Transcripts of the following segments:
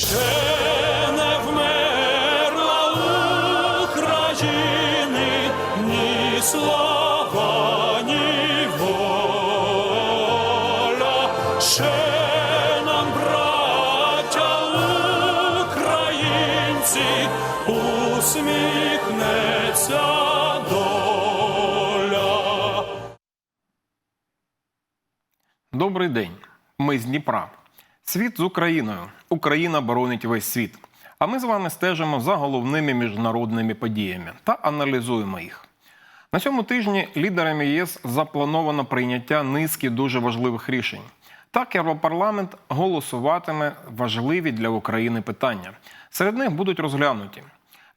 Ще не вмерла України ні слава, ні воля. Ще нам, браття українці, усміхнеться доля. Добрий день. Ми з Дніпра. Світ з Україною. Україна боронить весь світ. А ми з вами стежимо за головними міжнародними подіями та аналізуємо їх. На цьому тижні лідерами ЄС заплановано прийняття низки дуже важливих рішень. Так, Європарламент голосуватиме важливі для України питання. Серед них будуть розглянуті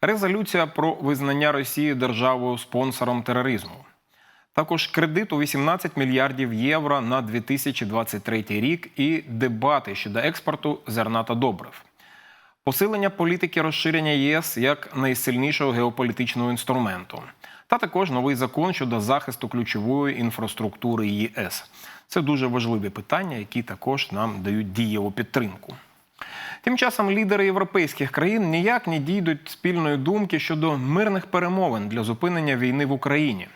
резолюція про визнання Росії державою спонсором тероризму. Також кредит у 18 мільярдів євро на 2023 рік і дебати щодо експорту зерна та добрив. Посилення політики розширення ЄС як найсильнішого геополітичного інструменту, та також новий закон щодо захисту ключової інфраструктури ЄС. Це дуже важливі питання, які також нам дають дієву підтримку. Тим часом лідери європейських країн ніяк не дійдуть спільної думки щодо мирних перемовин для зупинення війни в Україні.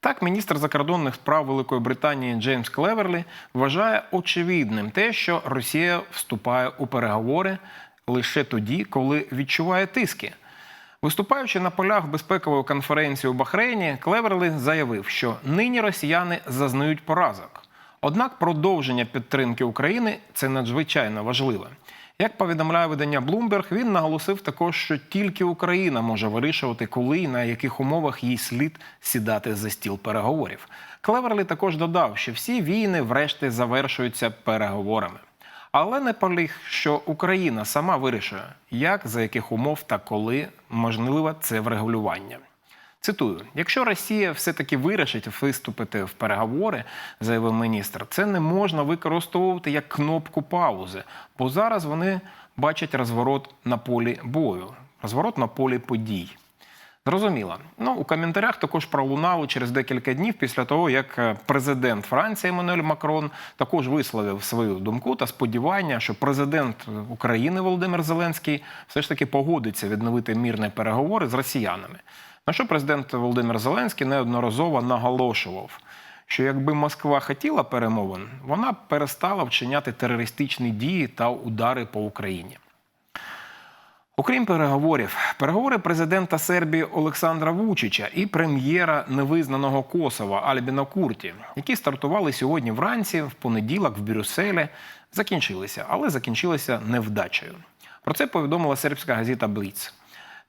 Так, міністр закордонних справ Великої Британії Джеймс Клеверлі вважає очевидним те, що Росія вступає у переговори лише тоді, коли відчуває тиски. Виступаючи на полях безпекової конференції у Бахрейні, Клеверлі заявив, що нині росіяни зазнають поразок. Однак продовження підтримки України це надзвичайно важливе. Як повідомляє видання Bloomberg, він наголосив також, що тільки Україна може вирішувати, коли і на яких умовах їй слід сідати за стіл переговорів. Клеверлі також додав, що всі війни, врешті, завершуються переговорами. Але не поліг, що Україна сама вирішує, як, за яких умов та коли можливе це врегулювання. Цитую: якщо Росія все-таки вирішить виступити в переговори, заявив міністр, це не можна використовувати як кнопку паузи, бо зараз вони бачать розворот на полі бою, розворот на полі подій. Зрозуміло. Ну у коментарях також пролунало через декілька днів після того, як е, президент Франції Еммануель Макрон також висловив свою думку та сподівання, що президент України Володимир Зеленський все ж таки погодиться відновити мірні переговори з росіянами. На що президент Володимир Зеленський неодноразово наголошував, що якби Москва хотіла перемовин, вона б перестала вчиняти терористичні дії та удари по Україні. Окрім переговорів, переговори президента Сербії Олександра Вучича і прем'єра невизнаного Косова Альбіна Курті, які стартували сьогодні вранці, в понеділок в Брюсселі, закінчилися, але закінчилися невдачею. Про це повідомила сербська газета Бліц.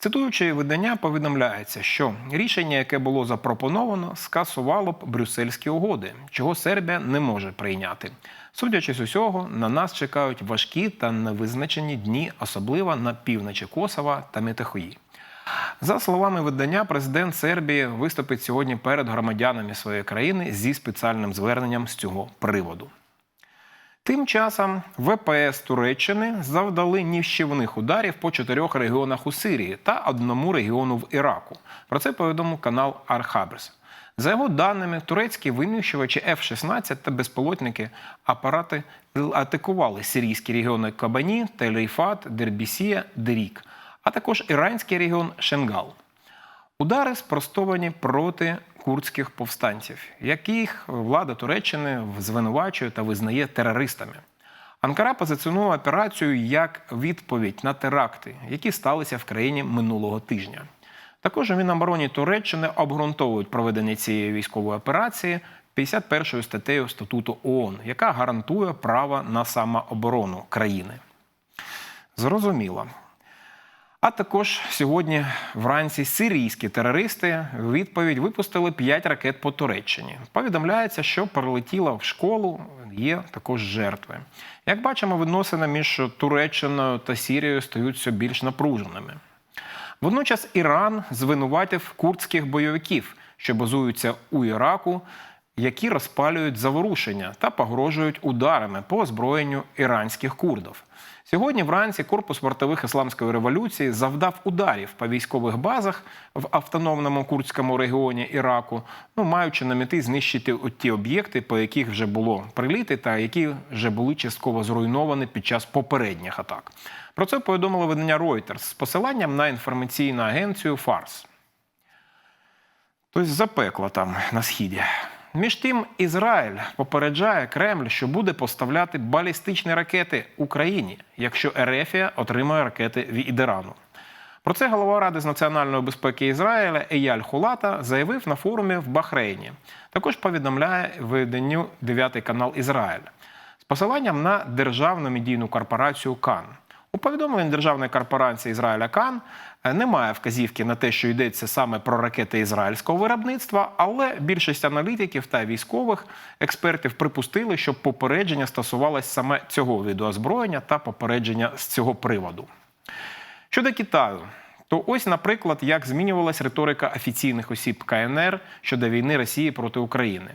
Цитуючи видання, повідомляється, що рішення, яке було запропоновано, скасувало б брюссельські угоди, чого Сербія не може прийняти. Судячи з усього, на нас чекають важкі та невизначені дні, особливо на півночі Косова та Метехої. За словами видання, президент Сербії виступить сьогодні перед громадянами своєї країни зі спеціальним зверненням з цього приводу. Тим часом ВПС Туреччини завдали нищівних ударів по чотирьох регіонах у Сирії та одному регіону в Іраку. Про це повідомив канал Архаберс. За його даними, турецькі винищувачі F-16 та безпілотники апарати атакували сирійські регіони Кабані, Тель-Ріфат, Дербісія, Дерік, а також іранський регіон Шенгал. Удари спростовані проти курдських повстанців, яких влада Туреччини звинувачує та визнає терористами. Анкара позиціонує операцію як відповідь на теракти, які сталися в країні минулого тижня. Також у Мінобороні Туреччини обґрунтовують проведення цієї військової операції 51 статтею статуту ООН, яка гарантує право на самооборону країни. Зрозуміло. А також сьогодні вранці сирійські терористи в відповідь випустили 5 ракет по Туреччині. Повідомляється, що прилетіла в школу, є також жертви. Як бачимо, відносини між Туреччиною та Сірією стають все більш напруженими. Водночас Іран звинуватив курдських бойовиків, що базуються у Іраку, які розпалюють заворушення та погрожують ударами по озброєнню іранських курдів. Сьогодні вранці корпус вартових ісламської революції завдав ударів по військових базах в автономному курдському регіоні Іраку, ну маючи на меті знищити ті об'єкти, по яких вже було приліти, та які вже були частково зруйновані під час попередніх атак. Про це повідомило видання Reuters з посиланням на інформаційну агенцію Фарс. Тобто запекло там на східі. Між тим, Ізраїль попереджає Кремль, що буде поставляти балістичні ракети Україні, якщо Ерефія отримає ракети від Ірану. Про це голова Ради з національної безпеки Ізраїля Еяль Хулата заявив на форумі в Бахрейні. Також повідомляє виданню 9 канал Ізраїль з посиланням на державну медійну корпорацію Кан. У повідомленні державної корпорації Ізраїля Кан е, немає вказівки на те, що йдеться саме про ракети ізраїльського виробництва, але більшість аналітиків та військових експертів припустили, що попередження стосувалось саме цього виду озброєння та попередження з цього приводу. Щодо Китаю, то ось, наприклад, як змінювалась риторика офіційних осіб КНР щодо війни Росії проти України.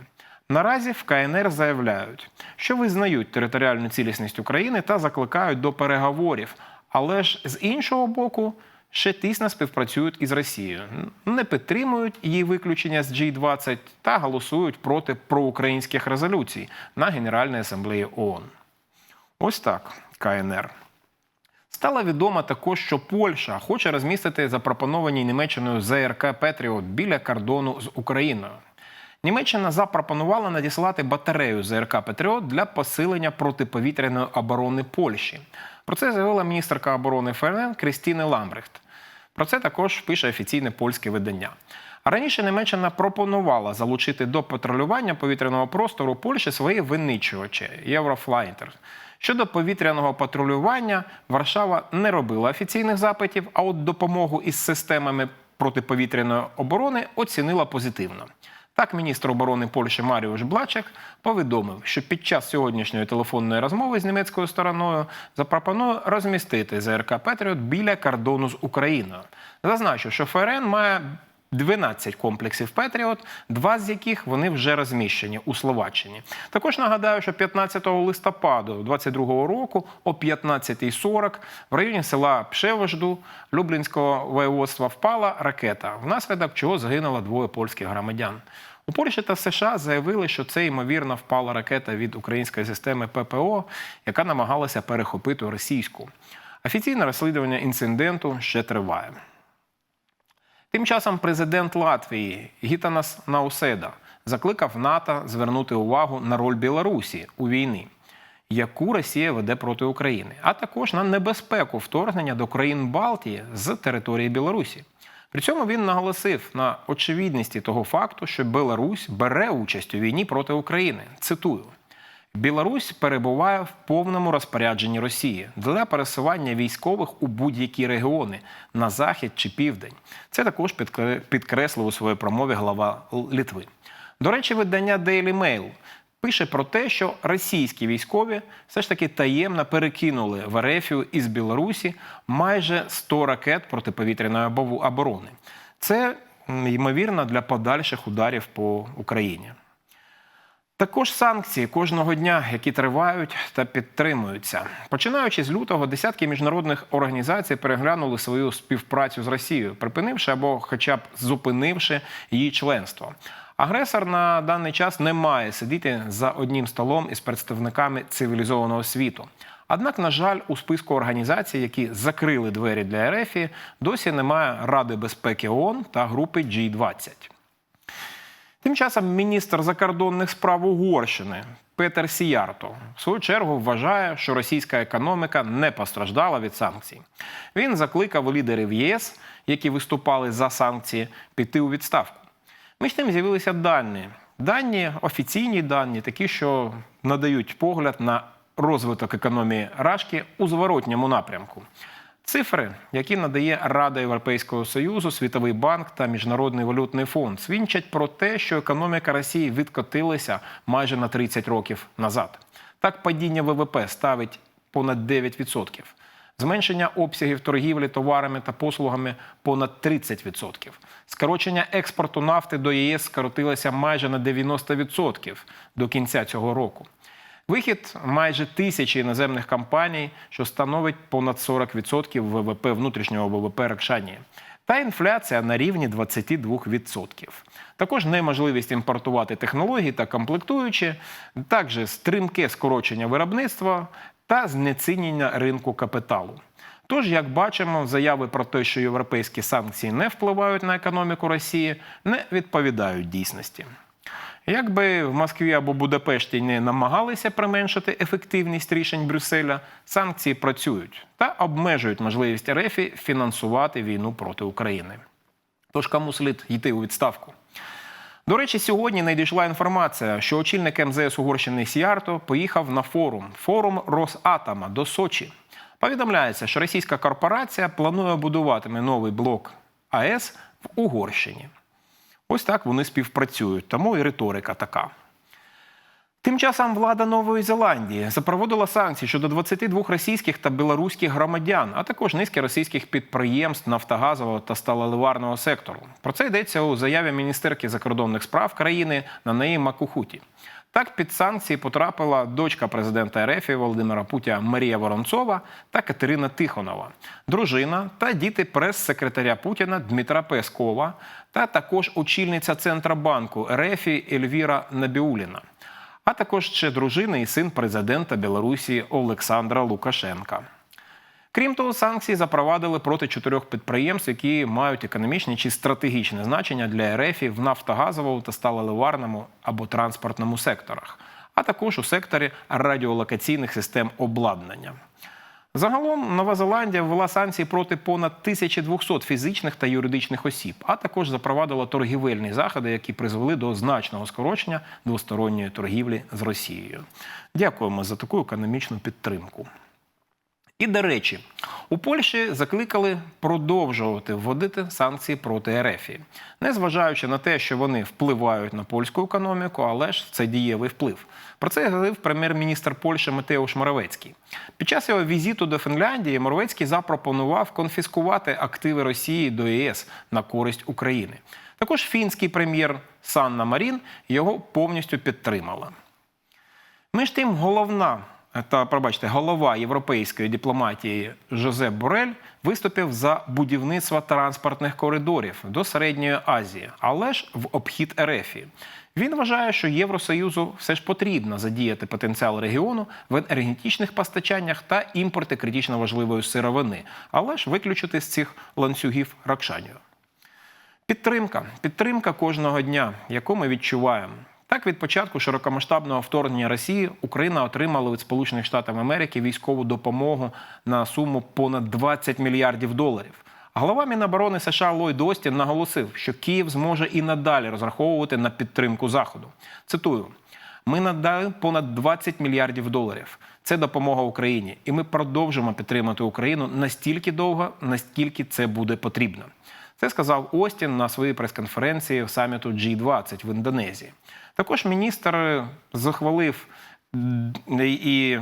Наразі в КНР заявляють, що визнають територіальну цілісність України та закликають до переговорів, але ж з іншого боку. Ще тісно співпрацюють із Росією, не підтримують її виключення з G20 та голосують проти проукраїнських резолюцій на Генеральній асамблеї ООН. Ось так, КНР. Стало відомо також, що Польща хоче розмістити запропоновані Німеччиною ЗРК Петріот біля кордону з Україною. Німеччина запропонувала надіслати батарею ЗРК Петріот для посилення протиповітряної оборони Польщі. Про це заявила міністерка оборони ФРН Крістіни Ламбрехт. Про це також пише офіційне польське видання. А раніше Німеччина пропонувала залучити до патрулювання повітряного простору Польщі свої винищувачі Єврофлайтер. Щодо повітряного патрулювання, Варшава не робила офіційних запитів, а от допомогу із системами протиповітряної оборони оцінила позитивно. Так, міністр оборони Польщі Маріуш Блачек повідомив, що під час сьогоднішньої телефонної розмови з німецькою стороною запропонує розмістити ЗРК Петріот біля кордону з Україною. Зазначу, що ФРН має 12 комплексів Петріот, два з яких вони вже розміщені у Словаччині. Також нагадаю, що 15 листопаду 2022 року о 15.40 в районі села Пшевожду Люблінського воєводства впала ракета, внаслідок чого загинуло двоє польських громадян. У Польщі та США заявили, що це ймовірно впала ракета від української системи ППО, яка намагалася перехопити російську. Офіційне розслідування інциденту ще триває. Тим часом президент Латвії Гітанас Науседа закликав НАТО звернути увагу на роль Білорусі у війні, яку Росія веде проти України, а також на небезпеку вторгнення до країн Балтії з території Білорусі. При цьому він наголосив на очевидності того факту, що Білорусь бере участь у війні проти України. Цитую. Білорусь перебуває в повному розпорядженні Росії для пересування військових у будь-які регіони на захід чи південь. Це також підкре- підкреслив у своїй промові глава Литви. До речі, видання Daily Mail пише про те, що російські військові все ж таки таємно перекинули в Ерефію із Білорусі майже 100 ракет протиповітряної оборони. Це ймовірно для подальших ударів по Україні. Також санкції кожного дня, які тривають та підтримуються. Починаючи з лютого, десятки міжнародних організацій переглянули свою співпрацю з Росією, припинивши або, хоча б зупинивши її членство. Агресор на даний час не має сидіти за одним столом із представниками цивілізованого світу. Однак, на жаль, у списку організацій, які закрили двері для РФ, досі немає Ради безпеки ООН та групи G20. Тим часом міністр закордонних справ Угорщини Петер Сіярто в свою чергу вважає, що російська економіка не постраждала від санкцій. Він закликав лідерів ЄС, які виступали за санкції, піти у відставку. Між тим з'явилися дані. Дані, офіційні дані, такі, що надають погляд на розвиток економії Рашки у зворотньому напрямку. Цифри, які надає Рада Європейського Союзу, Світовий банк та Міжнародний валютний фонд, свідчать про те, що економіка Росії відкотилася майже на 30 років назад. Так, падіння ВВП ставить понад 9%. зменшення обсягів торгівлі товарами та послугами понад 30%. Скорочення експорту нафти до ЄС скоротилося майже на 90% до кінця цього року. Вихід майже тисячі іноземних компаній, що становить понад 40% ВВП внутрішнього ВВП Ракшанії. Та інфляція на рівні 22%. Також неможливість імпортувати технології та комплектуючі, також стрімке скорочення виробництва та знецінення ринку капіталу. Тож, як бачимо, заяви про те, що європейські санкції не впливають на економіку Росії, не відповідають дійсності. Якби в Москві або Будапешті не намагалися применшити ефективність рішень Брюсселя, санкції працюють та обмежують можливість РФ фінансувати війну проти України. Тож кому слід йти у відставку? До речі, сьогодні надійшла інформація, що очільник МЗС Угорщини Сіарто поїхав на форум форум Росатома до Сочі. Повідомляється, що російська корпорація планує будуватиме новий блок АЕС в Угорщині. Ось так вони співпрацюють, тому і риторика така. Тим часом влада Нової Зеландії запровадила санкції щодо 22 російських та білоруських громадян, а також низки російських підприємств нафтогазового та сталеливарного сектору. Про це йдеться у заяві міністерки закордонних справ країни на неї Макухуті. Так під санкції потрапила дочка президента РФ Володимира Путя Марія Воронцова та Катерина Тихонова, дружина та діти прес-секретаря Путіна Дмитра Пескова та також очільниця Центробанку РФ Ельвіра Набіуліна а також ще дружина і син президента Білорусі Олександра Лукашенка. Крім того, санкції запровадили проти чотирьох підприємств, які мають економічне чи стратегічне значення для РФ в нафтогазовому та сталеливарному або транспортному секторах, а також у секторі радіолокаційних систем обладнання. Загалом Нова Зеландія ввела санкції проти понад 1200 фізичних та юридичних осіб, а також запровадила торгівельні заходи, які призвели до значного скорочення двосторонньої торгівлі з Росією. Дякуємо за таку економічну підтримку. І до речі, у Польщі закликали продовжувати вводити санкції проти РФ, незважаючи на те, що вони впливають на польську економіку, але ж це дієвий вплив. Про це говорив прем'єр-міністр Польщі Матеуш Моровецький. Під час його візиту до Фінляндії Моровецький запропонував конфіскувати активи Росії до ЄС на користь України. Також фінський прем'єр Санна Марін його повністю підтримала. Між тим, головна та пробачте, голова європейської дипломатії Жозеп Борель виступив за будівництво транспортних коридорів до середньої Азії, але ж в обхід РФ. Він вважає, що Євросоюзу все ж потрібно задіяти потенціал регіону в енергетичних постачаннях та імпорті критично важливої сировини, але ж виключити з цих ланцюгів Ракшанію. Підтримка, підтримка кожного дня, яку ми відчуваємо. Так, від початку широкомасштабного вторгнення Росії Україна отримала від Сполучених Штатів Америки військову допомогу на суму понад 20 мільярдів доларів. Глава Міноборони США Ллойд Остін наголосив, що Київ зможе і надалі розраховувати на підтримку Заходу. Цитую: ми надали понад 20 мільярдів доларів. Це допомога Україні, і ми продовжимо підтримати Україну настільки довго, наскільки це буде потрібно. Це сказав Остін на своїй прес-конференції саміту G20 в Індонезії. Також міністр захвалив і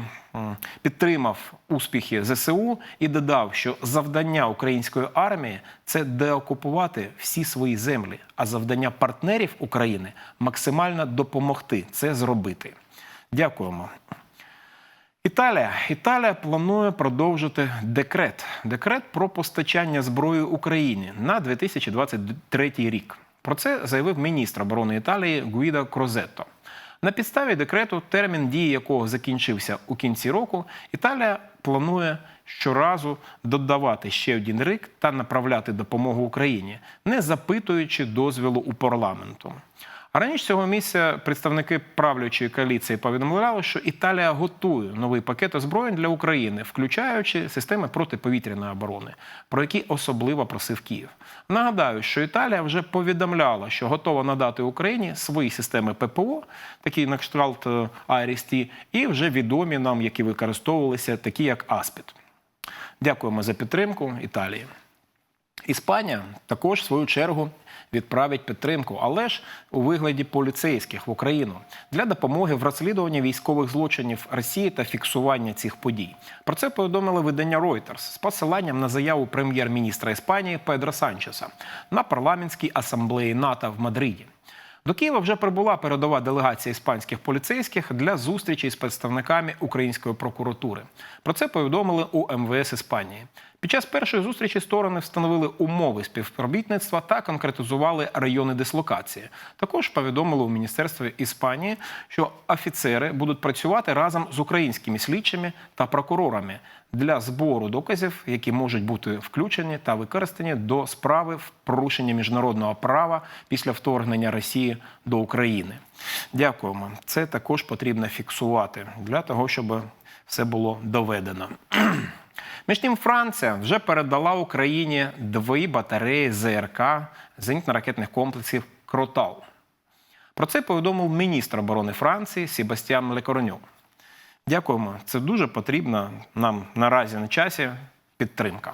підтримав успіхи ЗСУ і додав, що завдання української армії це деокупувати всі свої землі, а завдання партнерів України максимально допомогти це зробити. Дякуємо. Італія Італія планує продовжити декрет. Декрет про постачання зброї Україні на 2023 рік. Про це заявив міністр оборони Італії Гуїда Крозетто. На підставі декрету, термін дії якого закінчився у кінці року, Італія планує щоразу додавати ще один рік та направляти допомогу Україні, не запитуючи дозволу у парламенту. А раніше цього місця представники правлячої коаліції повідомляли, що Італія готує новий пакет озброєнь для України, включаючи системи протиповітряної оборони, про які особливо просив Київ. Нагадаю, що Італія вже повідомляла, що готова надати Україні свої системи ППО, такі на кшталт Айрісті, і вже відомі нам, які використовувалися, такі як Аспід. Дякуємо за підтримку Італії. Іспанія також в свою чергу відправить підтримку, але ж у вигляді поліцейських в Україну для допомоги в розслідуванні військових злочинів Росії та фіксування цих подій. Про це повідомили видання Reuters з посиланням на заяву прем'єр-міністра Іспанії Педро Санчеса на парламентській асамблеї НАТО в Мадриді. До Києва вже прибула передова делегація іспанських поліцейських для зустрічі з представниками української прокуратури. Про це повідомили у МВС Іспанії. Під час першої зустрічі сторони встановили умови співробітництва та конкретизували райони дислокації. Також повідомили у міністерстві Іспанії, що офіцери будуть працювати разом з українськими слідчими та прокурорами для збору доказів, які можуть бути включені та використані до справи в порушенні міжнародного права після вторгнення Росії до України. Дякуємо. Це також потрібно фіксувати для того, щоб все було доведено. Між тим, Франція вже передала Україні дві батареї ЗРК зенітно-ракетних комплексів Кротал. Про це повідомив міністр оборони Франції Себастьян Лекороньов. Дякуємо. Це дуже потрібна нам наразі на часі підтримка.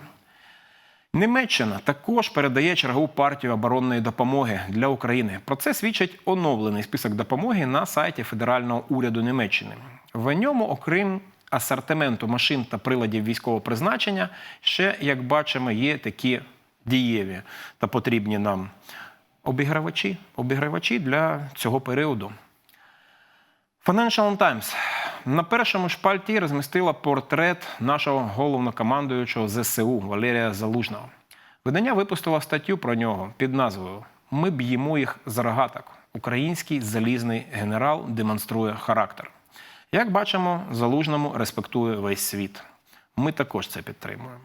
Німеччина також передає чергову партію оборонної допомоги для України. Про це свідчить оновлений список допомоги на сайті федерального уряду Німеччини. В ньому, окрім асортименту машин та приладів військового призначення, ще, як бачимо, є такі дієві та потрібні нам обігравачі, обігравачі для цього періоду. Financial Times на першому шпальті розмістила портрет нашого головнокомандуючого ЗСУ Валерія Залужного. Видання випустило статтю про нього під назвою Ми б'ємо їх з рогаток. Український залізний генерал демонструє характер. Як бачимо, залужному респектує весь світ. Ми також це підтримуємо.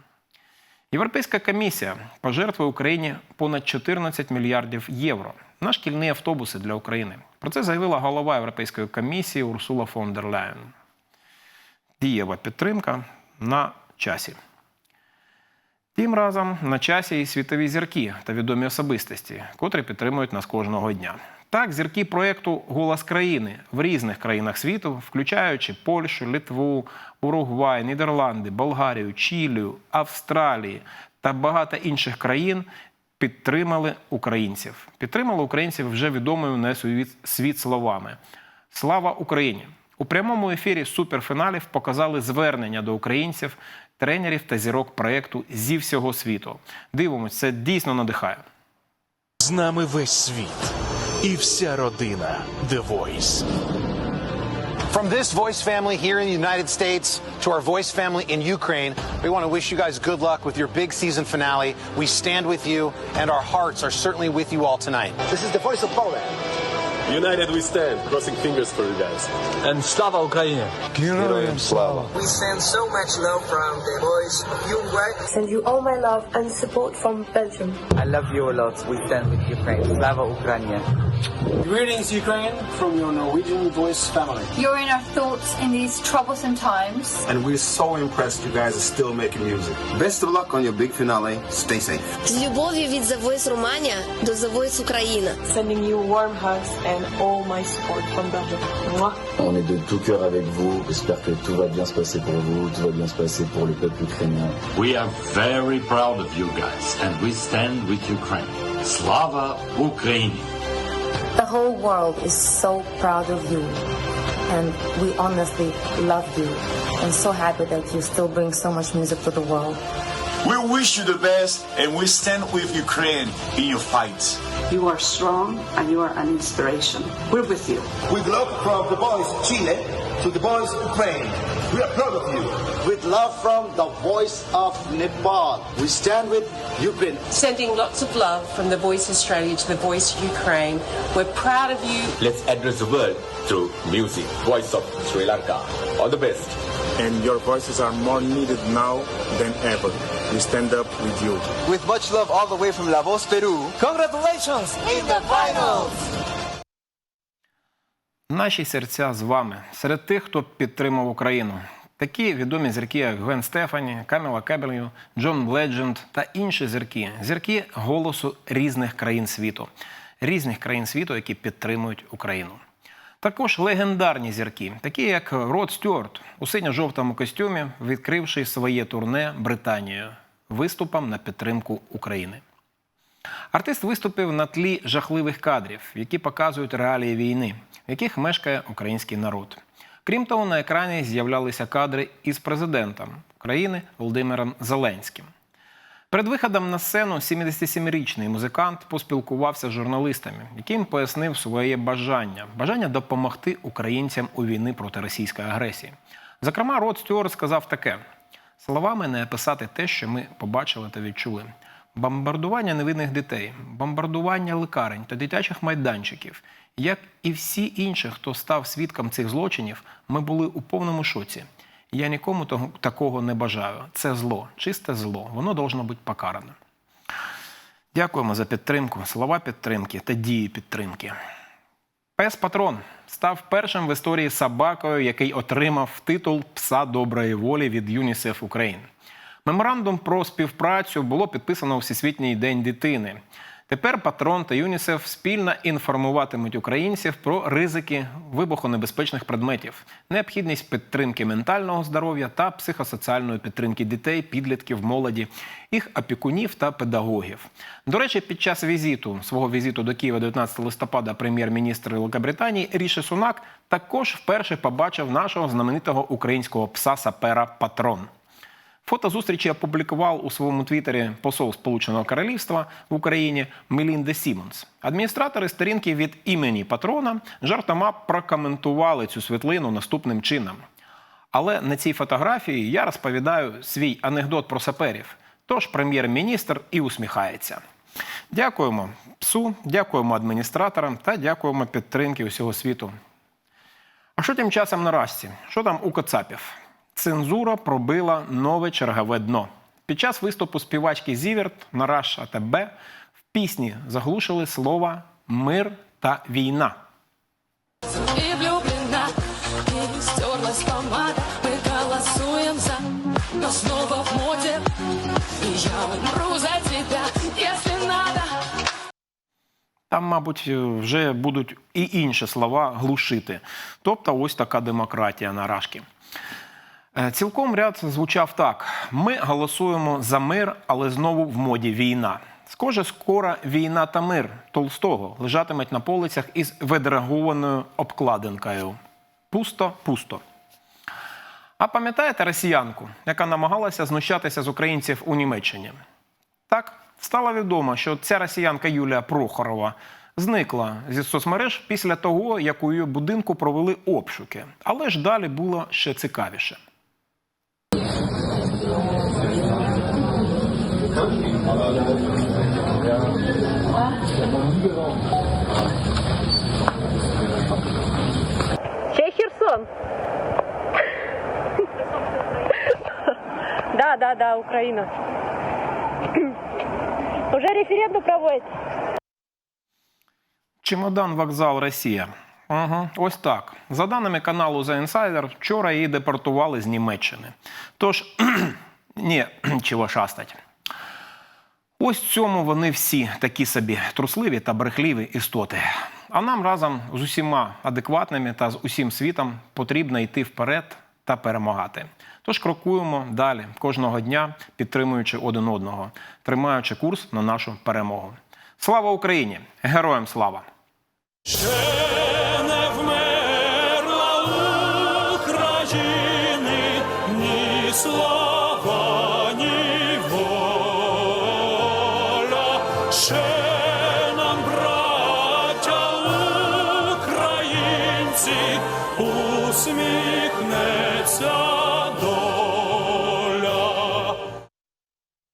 Європейська комісія пожертвує Україні понад 14 мільярдів євро на шкільні автобуси для України. Про це заявила голова Європейської комісії Урсула фон дер Ляєн. Дієва підтримка на часі. Тим разом на часі і світові зірки та відомі особистості, котрі підтримують нас кожного дня. Так, зірки проєкту Голос країни в різних країнах світу, включаючи Польщу, Литву, Уругвай, Нідерланди, Болгарію, Чилію, Австралії та багато інших країн, підтримали українців. Підтримали українців вже відомою світ, світ словами. Слава Україні! У прямому ефірі суперфіналів показали звернення до українців, тренерів та зірок проєкту зі всього світу. Дивимось, це дійсно надихає. З нами весь світ і вся родина The Voice. From this voice family here in the United States to our voice family in Ukraine, we want to wish you guys good luck with your big season finale. We stand with you, and our hearts are certainly with you all tonight. This is the voice of Poland. United we stand. Crossing fingers for you guys. And Slava Ukraini! We send so much love from the boys of Uruguay. Send you all my love and support from Belgium. I love you a lot. We stand with Ukraine. Slava Ukraini! Greetings, Ukraine, from your Norwegian voice family. You're in our thoughts in these troublesome times. And we're so impressed you guys are still making music. Best of luck on your big finale. Stay safe. З любов'ю від The Voice Romania до The Voice Україна. Sending you warm hugs and all oh, my support from Belgium. Mwah. On est de tout cœur avec vous. J'espère que tout va bien se passer pour vous, tout va bien se passer pour le peuple ukrainien. We are very proud of you guys and we stand with Ukraine. Slava Ukraini! The whole world is so proud of you. And we honestly love you. And so happy that you still bring so much music to the world. We wish you the best and we stand with Ukraine in your fight. You are strong and you are an inspiration. We're with you. With love from the boys Chile to the boys Ukraine. We are proud of you. With love from the voice of Nepal. We stand with Ukraine. Sending lots of love from The Voice Australia to The Voice Ukraine. We're proud of you. Let's address the world through music. Voice of Sri Lanka. All the best. And your voices are more needed now than ever. We stand up with you. With much love all the way from La Voz, Peru. Congratulations in the finals! Наші серця з вами серед тих, хто підтримав Україну. Такі відомі зірки, як Гвен Стефані, Каміла Кебелью, Джон Ледженд та інші зірки. Зірки голосу різних країн світу, різних країн світу, які підтримують Україну. Також легендарні зірки, такі як Род Стюарт у синьо-жовтому костюмі, відкривши своє турне Британією. виступам на підтримку України. Артист виступив на тлі жахливих кадрів, які показують реалії війни, в яких мешкає український народ. Крім того, на екрані з'являлися кадри із президентом України Володимиром Зеленським. Перед виходом на сцену 77-річний музикант поспілкувався з журналістами, яким пояснив своє бажання бажання допомогти українцям у війни проти російської агресії. Зокрема, Род Стюарт сказав таке: словами не описати те, що ми побачили та відчули. Бомбардування невинних дітей, бомбардування лікарень та дитячих майданчиків. Як і всі інші, хто став свідком цих злочинів, ми були у повному шоці. Я нікому того- такого не бажаю. Це зло, чисте зло. Воно должно бути покарано. Дякуємо за підтримку, слова підтримки та дії підтримки. Пес Патрон став першим в історії собакою, який отримав титул пса доброї волі від ЮНІСЕФ Україн. Меморандум про співпрацю було підписано у Всесвітній день дитини. Тепер патрон та ЮНІСЕФ спільно інформуватимуть українців про ризики вибухонебезпечних предметів, необхідність підтримки ментального здоров'я та психосоціальної підтримки дітей, підлітків, молоді, їх опікунів та педагогів. До речі, під час візиту свого візиту до Києва 19 листопада прем'єр-міністр Великобританії Ріші Сунак також вперше побачив нашого знаменитого українського пса сапера Патрон. Фото зустрічі опублікував у своєму твіттері посол Сполученого Королівства в Україні Мелінда Сімонс. Адміністратори сторінки від імені патрона жартома прокоментували цю світлину наступним чином. Але на цій фотографії я розповідаю свій анекдот про саперів. Тож прем'єр-міністр і усміхається. Дякуємо псу, дякуємо адміністраторам та дякуємо підтримки усього світу. А що тим часом на Расті? Що там у Коцапів? Цензура пробила нове чергове дно. Під час виступу співачки Зіверт на Раш АТБ в пісні заглушили слова мир та війна. Но снова в моде И я умру за тебя, если надо Там, мабуть, вже будуть і інші слова глушити. Тобто, ось така демократія на рашки. Е, Цілком ряд звучав так: ми голосуємо за мир, але знову в моді війна. Схоже, скоро війна та мир Толстого лежатимуть на полицях із видрагованою обкладинкою. Пусто, пусто. А пам'ятаєте росіянку, яка намагалася знущатися з українців у Німеччині? Так, стало відомо, що ця росіянка Юлія Прохорова зникла зі соцмереж після того, як у її будинку провели обшуки. Але ж далі було ще цікавіше. Чей Херсон? Да, да, да, Украина. Уже референдум проводят. Чемодан вокзал Росія. Угу, ось так. За даними каналу The Insider, вчора її депортували з Німеччини. Тож, ні, чого шастать. Ось цьому вони всі такі собі трусливі та брехливі істоти. А нам разом з усіма адекватними та з усім світом потрібно йти вперед та перемагати. Тож крокуємо далі кожного дня, підтримуючи один одного, тримаючи курс на нашу перемогу. Слава Україні! Героям слава!